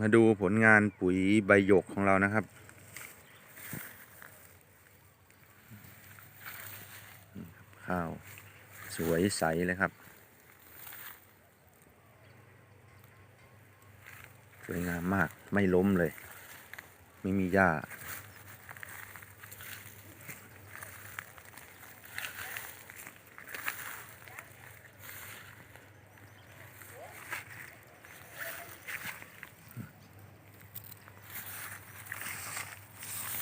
มาดูผลงานปุ๋ยใบหยกของเรานะครับ ข้าวสวยใสเลยครับ สวยงามมากไม่ล้มเลย ไม่มีหญ้า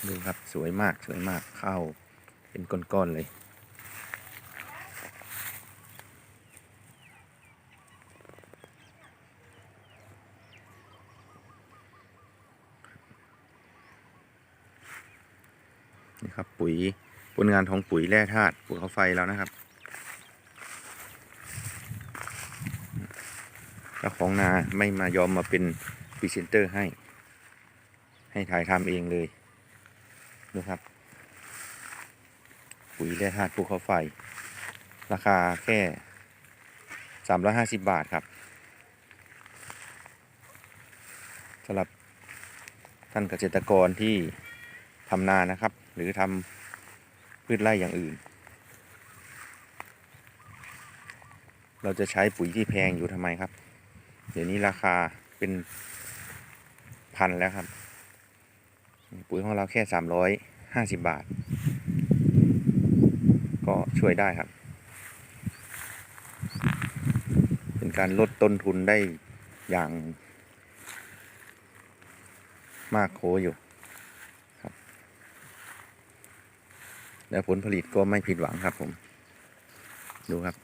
ดูครับสวยมากสวยมากเข้าเป็นก้อนๆเลยนี่ครับปุ๋ยผลงานของปุ๋ยแร่ธาตุภูเขาไฟแล้วนะครับเจ้าของนาไม่มายอมมาเป็นพรีเซนเตอร์ให้ ให้ถ่ายทำเองเลย ดูครับ ปุ๋ยแร่ธาตุภูเขาไฟ ราคาแค่350บาทครับสำหรับท่านเกษตรกรที่ทำนานะครับ หรือทำพืชไร่อย่างอื่น เราจะใช้ปุ๋ยที่แพงอยู่ทำไมครับ เดี๋ยวนี้ราคาเป็นพันแล้วครับ ปุ๋ยของเราแค่สามร้อยห้าสิบบาท ก็ช่วยได้ครับ เป็นการลดต้นทุนได้อย่างมากโคอยู่ครับ แล้วผลผลิตก็ไม่ผิดหวังครับผม ดูครับ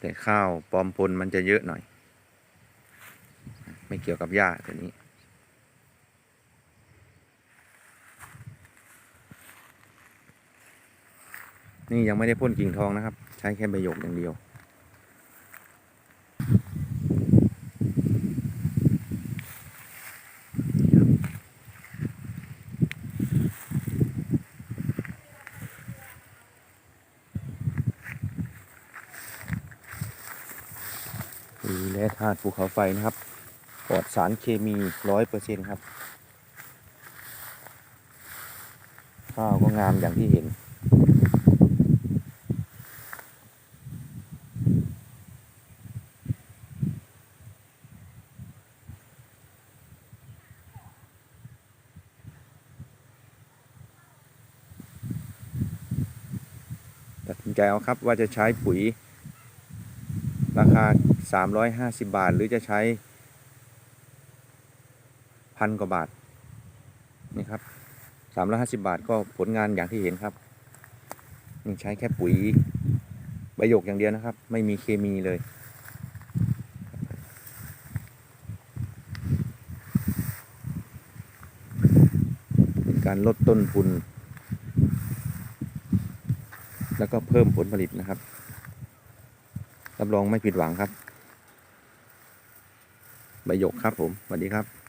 แต่ข้าวปลอมปนมันจะเยอะหน่อย ไม่เกี่ยวกับหญ้าตัวนี้ นี่ยังไม่ได้พ่นกิ่งทองนะครับ ใช้แค่ใบหยกอย่างเดียวปุ๋ยแร่ธาตุภูเขาไฟนะครับปลอดสารเคมีร้อยเปอร์เซ็นครับ ข้าวก็งามอย่างที่เห็น ใจเอาครับว่าจะใช้ปุ๋ยราคา 350 บาท หรือจะใช้พันกว่าบาทนี่ครับ350 บาทก็ผลงานอย่างที่เห็นครับนี่ใช้แค่ปุ๋ยใบหยกอย่างเดียวนะครับ ไม่มีเคมีเลย เป็นการลดต้นทุน แล้วก็เพิ่มผลผลิตนะครับ รับรองไม่ผิดหวังครับ ใบหยกครับผมสวัสดีครับ